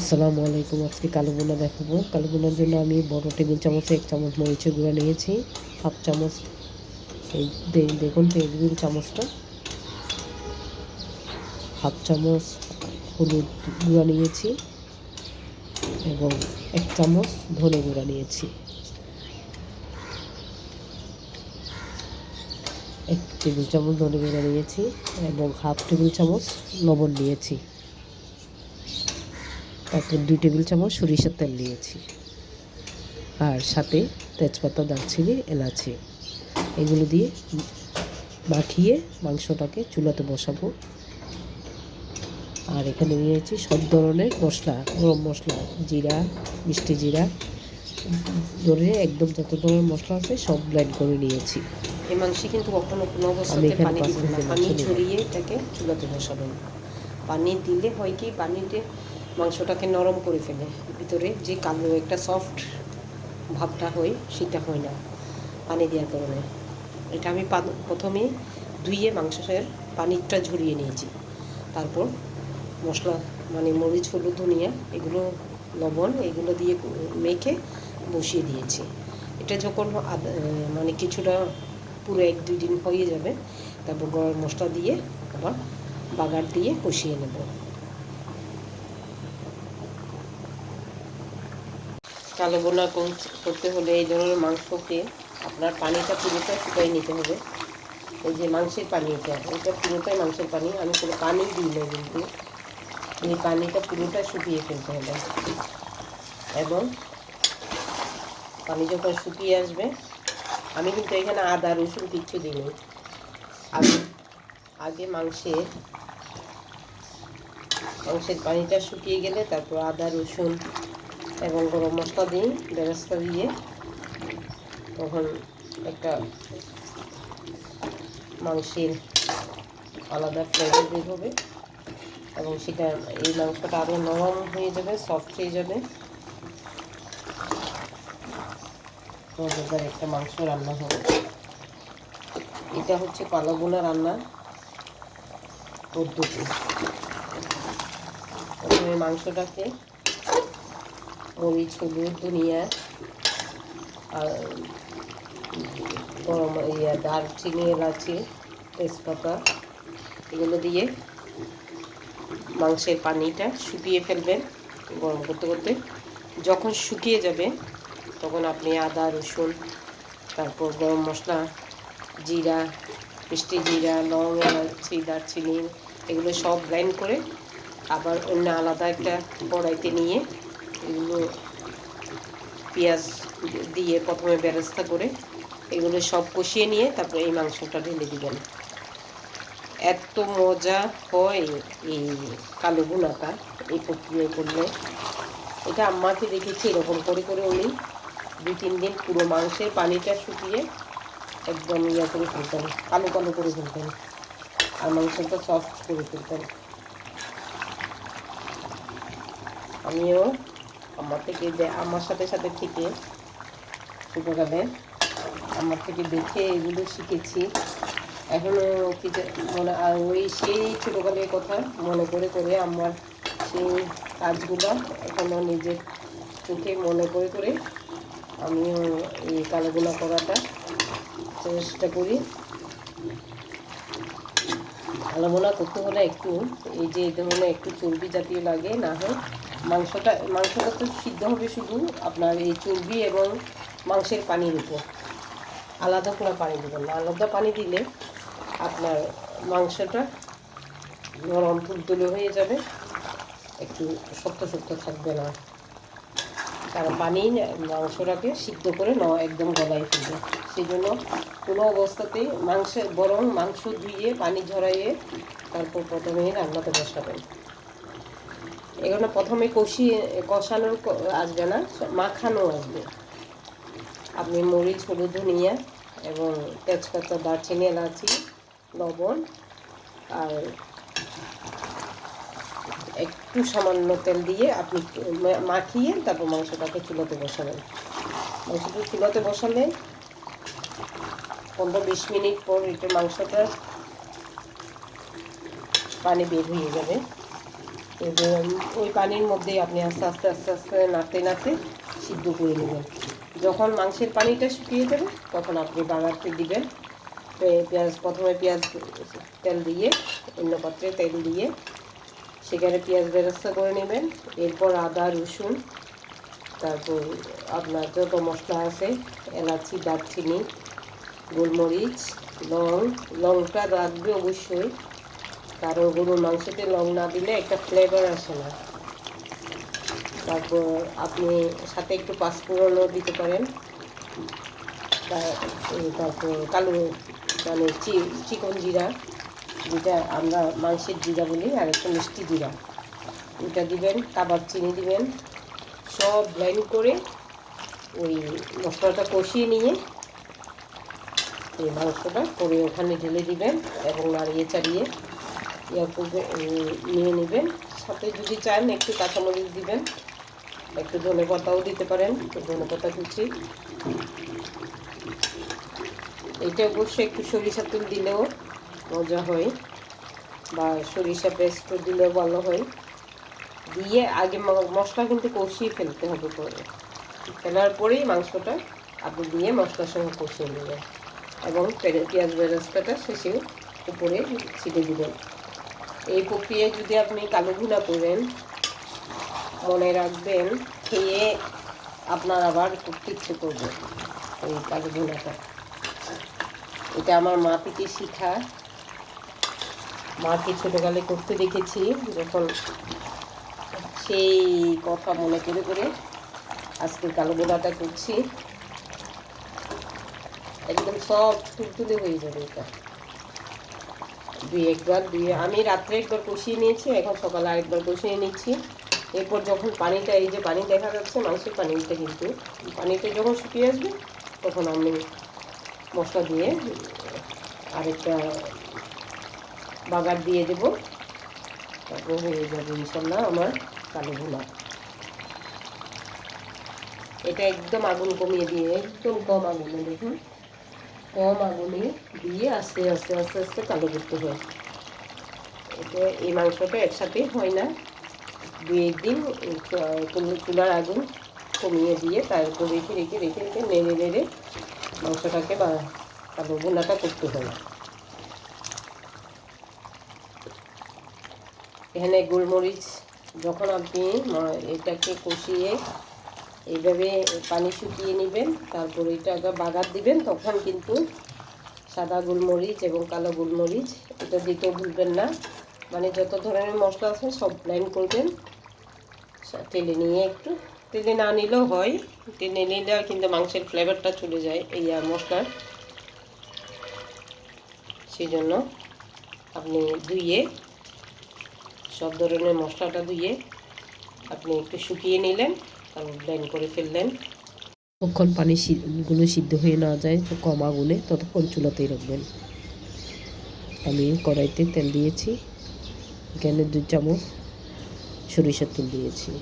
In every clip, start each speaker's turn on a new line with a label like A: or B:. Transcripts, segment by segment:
A: আসসালামু আলাইকুম, আজকে কালো বোনা দেখাবো। কালো বোনার জন্য আমি বড় টেবিল চামচে, এক চামচ মরিচের গুঁড়া নিয়েছি, হাফ চামচ এই দেখুন টেবিল চামচটা। হাফ চামচ হলুদ গুঁড়া নিয়েছি এবং এক চামচ ধনে গুঁড়া নিয়েছি। এক টেবিল চামচ ধনে গুঁড়া নিয়েছি এবং হাফ টেবিল চামচ লবণ নিয়েছি। তারপর দুই টেবিল চামচ সরিষার তেল নিয়েছি আর সাথে তেজপাতা দারচিনি এলাচি। এগুলো দিয়ে মাখিয়ে মাংসটাকে চুলাতে বসাবো। আর এখানে নিয়েছি সব ধরনের মশলা গরম মশলা জিরা মিষ্টি জিরা। ধরে একদম যত ধরনের মশলা আছে সব ব্লেন্ড করে নিয়েছি।
B: এই মাংসে কিন্তু কখনো কোনো অবস্থাতে পানি দিবেন না। পানি ছড়িয়ে এটাকে চুলাতে বসাবেন পানি দিলে হয় কি? পানিতে মাংসটাকে নরম করে ফেলে। ভিতরে যে কালো একটা সফট ভাবটা হয়, সেটা হয় না, পানি দেওয়ার কারণে। এটা আমি প্রথমে ধুয়ে মাংসের পানিটা ঝরিয়ে নিয়েছি। তারপর মশলা মানে মরিচ, হলুদ, ধনিয়া, এগুলো, লবণ, এগুলো দিয়ে মেখে বসিয়ে দিয়েছি। এটা যখন মানে কিছুটা পুরো এক, দুই দিন হয়ে যাবে, তারপর গরম মশলা দিয়ে আবার বাগার দিয়ে কষিয়ে নেব। কালো বোনা কর- করতে হলে এই ধরনের মাংসকে আপনার পানিটা পুরোটা শুকাই নিতে হবে। এই যে মাংসের পানি এটা এটা পুরোটাই মাংসের পানি, আমি কোনো পানি দিই না কিন্তু। এই পানিটা পুরোটা শুকিয়ে ফেলতে হবে। এবং পানি যখন শুকিয়ে আসবে, আমি কিন্তু এখানে আদা, রসুন কিচ্ছু দিইনি। আমি আগে মাংসের মাংসের পানিটা শুকিয়ে গেলে তারপর আদা, রসুন এবং গরম মশলা দিই বেরেস্তা দিয়ে তখন একটা মাংসের আলাদা ফ্লেভার বের হবে এবং সেটা, এই মাংসটা আরও নরম হয়ে যাবে সফট হয়ে যাবে। একটা মাংস রান্না হবে। এটা হচ্ছে পালাগুনা রান্না পদ্ধতি। প্রথমে মাংসটাকে মরিচ হলুদ ধনিয়া আর গরম ইয়ে দারচিনি এলাচি, তেজপাতা, এগুলো দিয়ে মাংসের পানিটা শুকিয়ে ফেলবেন গরম করতে করতে। যখন শুকিয়ে যাবে, তখন আপনি আদা, রসুন, তারপর গরম মশলা, জিরা, মিষ্টি জিরা, লং এলাচি, দারচিনি, এগুলো সব গ্রাইন্ড করে আবার অন্য আলাদা একটা কড়াইতে নিয়ে এগুলো পেঁয়াজ দিয়ে প্রথমে বেরেস্তা করে এগুলো সব কষিয়ে নিয়ে তারপরে এই মাংসটা ঢেলে দিবেন। এত মজা হয় এই কালো গুনাটা, এই প্রক্রিয়ায় করলে। এটা আম্মাকে দেখেছি এরকম করে করে উনি দু তিন দিন পুরো মাংসের পানিটা শুকিয়ে একদম ইয়ে করে ফেলতেন, কালো কালো করে ফেলতেন। আর মাংসটা সফট করে ফেলতেন। আমিও আমার থেকে যে আমার সাথে সাথে থেকে ছোটোকালে আমার থেকে দেখে এগুলো শিখেছি। এখনও কিছু মনে ওই সেই ছোটোকালের কথা মনে করে করে আমার সেই কাজগুলো এখনও নিজের চোখে মনে করে করে আমিও এই কালোগুলা করাটা চেষ্টা করি। কালোবোনা করতে হলে একটু, এই যে এই ধরনের একটু চর্বি জাতীয় লাগে, না হয় মাংসটা মাংসটা তো সিদ্ধ হবে শুধু আপনার এই চর্বি এবং মাংসের পানির উপর। আলাদা করে পানি দেবেন না। আলাদা পানি দিলে আপনার মাংসটা নরম তুলতুলে হয়ে যাবে। একটু শক্ত শক্ত থাকবে না। কারণ পানি মাংসটাকে সিদ্ধ করে ন একদম গলায় ফেলবে। সেই জন্য কোনো অবস্থাতেই মাংসের বরং মাংস ধুয়ে, পানি ঝরাইয়ে তারপর প্রথমে রান্নাতে বসাবেন। এখানে প্রথমে কষিয়ে কষানোর আসবে না মাখানো আসবে। আপনি মরিচ, হলুদ, ধনিয়া এবং তেজপাতা, দারচিনি, এলাচি, লবণ আর একটু সামান্য তেল দিয়ে আপনি মাখিয়ে তারপর মাংসটাকে চুলোতে বসাবেন। মাংসটা চুলোতে বসালে পনেরো বিশ মিনিট পর এটা মাংসটা পানি বের হয়ে যাবে। ওই পানির মধ্যেই আপনি আস্তে আস্তে আস্তে আস্তে নাড়তে নাড়তে সিদ্ধ করে নেবেন। যখন মাংসের পানিটা শুকিয়ে যাবে, তখন আপনি বাগারতে দিবেন। পেঁয়াজ, প্রথমে পেঁয়াজ তেল দিয়ে, অন্য পাত্রে তেল দিয়ে সেখানে পেঁয়াজ বেরেস্তা করে নেবেন। এরপর আদা, রসুন, তারপর আপনার যত মশলা আছে, এলাচি, দারচিনি, গোলমরিচ, লং লংটা রাখবে অবশ্যই। কারণ গরুর মাংসতে লং না দিলে একটা ফ্লেভার আসে না। তারপর আপনি সাথে একটু পাঁচফোড়নও দিতে পারেন। তারপর কালো মানে চিকন জিরা, যেটা আমরা মাংসের জিরা বলি, আর একটা মিষ্টি জিরা। এটা দিবেন, কাবাব চিনি দিবেন, সব ব্লেন্ড করে ওই মশলাটা কষিয়ে নিয়ে এই মাংসটা করে ওখানে ঢেলে দিবেন এবং নাড়িয়ে চাড়িয়ে নিয়ে নেবেন। সাথে যদি চান, একটু কাঁচামরিচ দিবেন। একটু ধনে পাতাও দিতে পারেন ধনে পাতা কুচি। এটা অবশ্যই একটু সরিষা তেল দিলেও মজা হয়, বা সরিষা পেস্টও দিলেও ভালো হয়। দিয়ে আগে মশলা কিন্তু কষিয়ে ফেলতে হবে পরে। ফেলার পরেই মাংসটা আপনি দিয়ে মশলার সঙ্গে কষিয়ে নেবেন। এবং পেঁয়াজ বেরেস্তাটা শেষে উপরে ছিটে দিবেন। এই প্রক্রিয়ায় যদি আপনি কালো ভুনা করেন, মনে রাখবেন, খেয়ে আপনার আবার করতে ইচ্ছে করবে এই কালো ভুনাটা এটা আমার মা থেকে শিখা। মাকে ছোটোকালে করতে দেখেছি, যখন সেই কথা মনে করে করে আজকে কালো গোলাটা করছি, একদম সব তুলতুলে হয়ে যাবে এটা। দুই একবার, দুই, আমি রাত্রে একবার কষিয়ে নিয়েছি, এখন সকালে আরেকবার কষিয়ে নিচ্ছি। এরপর যখন পানিটা, এই যে পানি দেখা যাচ্ছে, মাংসের পানিটা কিন্তু, পানিটা যখন শুকিয়ে আসবে, তখন আমি মশলা দিয়ে আরেকটা বাগার দিয়ে দেবো। তারপর হয়ে যাবে ইনশাল্লাহ আমার কালো ভুনা। এটা একদম আগুন কমিয়ে দিয়ে, একদম কম আগুনে, দেখুন। কম আগুনে দিয়ে আস্তে আস্তে আস্তে আস্তে কালো করতে হয়। এটা এই মাংসটা একসাথে হয় না। দু একদিন চুলার আগুন কমিয়ে দিয়ে তারপর রেখে রেখে রেখে রেখে নেড়ে নেড়ে মাংসটাকে বা কালো ভুনাটা করতে হয়। এখানে গোলমরিচ, যখন আপনি এটাকে কষিয়ে এইভাবে পানি শুকিয়ে নেবেন, তারপর এটাকে বাগার দিবেন, তখন কিন্তু সাদা গোলমরিচ এবং কালো গোলমরিচ, এটা দিতেও ভুলবেন না। মানে যত ধরনের মশলা আছে সব ব্লেন্ড করবেন। টেলে নিয়ে একটু টেলে না নিলেও হয়, টেনে নিলে কিন্তু মাংসের ফ্লেভারটা চলে যায় এই আর মশলার। সেই জন্য আপনি ধুয়ে, সব ধরনের মশলাটা ধুয়ে আপনি একটু শুকিয়ে নিলেন। তারপর ব্লেন্ড করে ফেললেন।
A: ততক্ষণ পানি গুলো সিদ্ধ হয়ে না যায়, তো কম আগুনে ততক্ষণ চুলাতেই রাখবেন। আমি কড়াইতে তেল দিয়েছি, এখানে দু চামচ সরিষার তেল দিয়েছি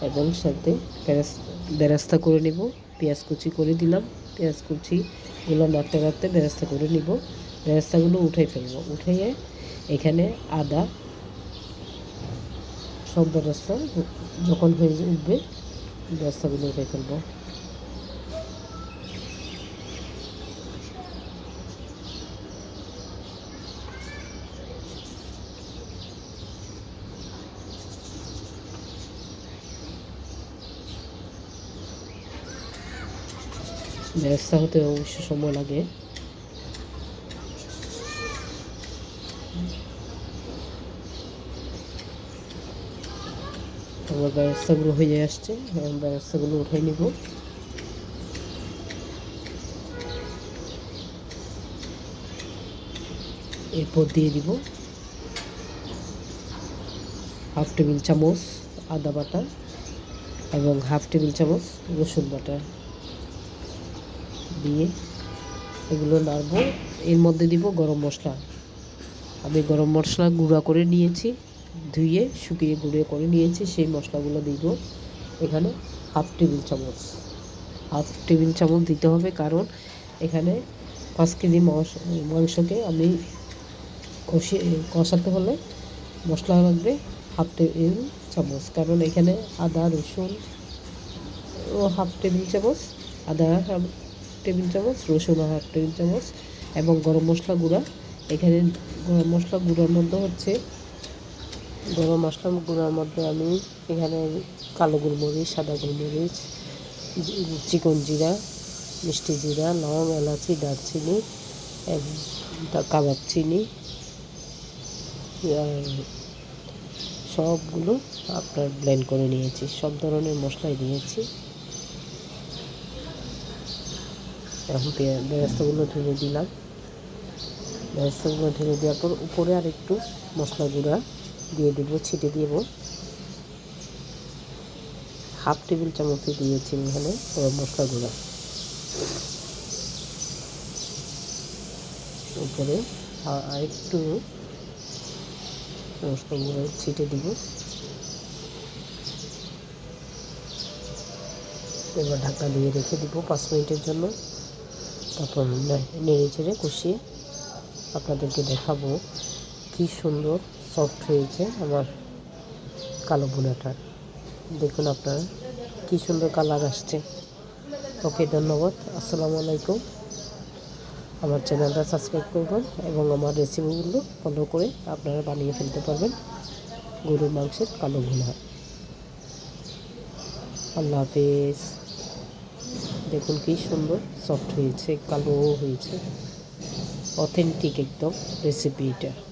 A: এবং সাথে বেরাস- বেরাস্তা করে নেব। পেঁয়াজ কুচি করে দিলাম। পেঁয়াজ কুচিগুলো নাড়তে নাড়তে বেরাস্তা করে নিব। বেরাস্তাগুলো উঠাই ফেলব। উঠাইয়ে এখানে আদা, সব বেরাস্তা যখন হয়ে উঠবে বেরাস্তাগুলো উঠাই ফেলব। বেরেস্তা হতে অবশ্য সময় লাগে। আমার ব্যবস্থাগুলো হয়ে আসছে ব্যবস্থাগুলো উঠাই নিব। এরপর দিয়ে দিব হাফ টেবিল চামচ আদা বাটা এবং হাফ টেবিল চামচ রসুন বাটা দিয়ে এগুলো নাড়বো। এর মধ্যে দিব গরম মশলা। আমি গরম মশলা গুঁড়া করে নিয়েছি। ধুয়ে, শুকিয়ে গুঁড়ো করে নিয়েছি। সেই মশলাগুলো দিব এখানে হাফ টেবিল চামচ। হাফ টেবিল চামচ দিতে হবে কারণ এখানে পাঁচ কেজি মাংস- মাংসকে আমি কষিয়ে, কষাতে হলে মশলা লাগবে হাফ টেবিল চামচ। কারণ এখানে আদা, রসুন ও হাফ টেবিল চামচ, আদা হাফ টেবিল চামচ, রসুন হাফ টেবিল চামচ এবং গরম মশলা গুঁড়া। এখানে গরম মশলা গুঁড়োর মধ্যে হচ্ছে গরম মশলা গুঁড়ার মধ্যে আমি এখানে কালো গোলমরিচ, সাদা গোলমরিচ, চিকন জিরা, মিষ্টি জিরা লং এলাচি, দারচিনি কাবাব চিনি সবগুলো আপনার ব্লেন্ড করে নিয়েছি। সব ধরনের মশলাই দিয়েছি। এখন বেরেস্তাগুলো ঢেলে দিলাম। বেরেস্তাগুলো ঢেলে দেওয়ার পর উপরে আর একটু মশলা গুঁড়া দিয়ে দেব, ছিটে দেব। হাফ টেবিল চামচে দিয়েছি এখানে গরম মশলা গুঁড়া। উপরে আর একটু মশলা গুঁড়ো ছিটে দিব। এবার ঢাকা দিয়ে রেখে দিব পাঁচ মিনিটের জন্য। তারপর নেড়ে চেড়ে কষিয়ে আপনাদেরকে দেখাবো কি সুন্দর সফট হয়েছে আমার কালো ভুনাটা দেখুন আপনারা, কি সুন্দর কালার আসছে। ওকে, ধন্যবাদ। আসসালামু আলাইকুম। আমার চ্যানেলটা সাবস্ক্রাইব করবেন এবং আমার রেসিপিগুলো ফলো করে আপনারা বানিয়ে ফেলতে পারবেন। গরুর মাংসের কালো ভুনা। আল্লাহ হাফেজ। দেখুন কি সুন্দর সফট হয়েছে, কালো হয়েছে। অথেন্টিক একদম রেসিপি এটা।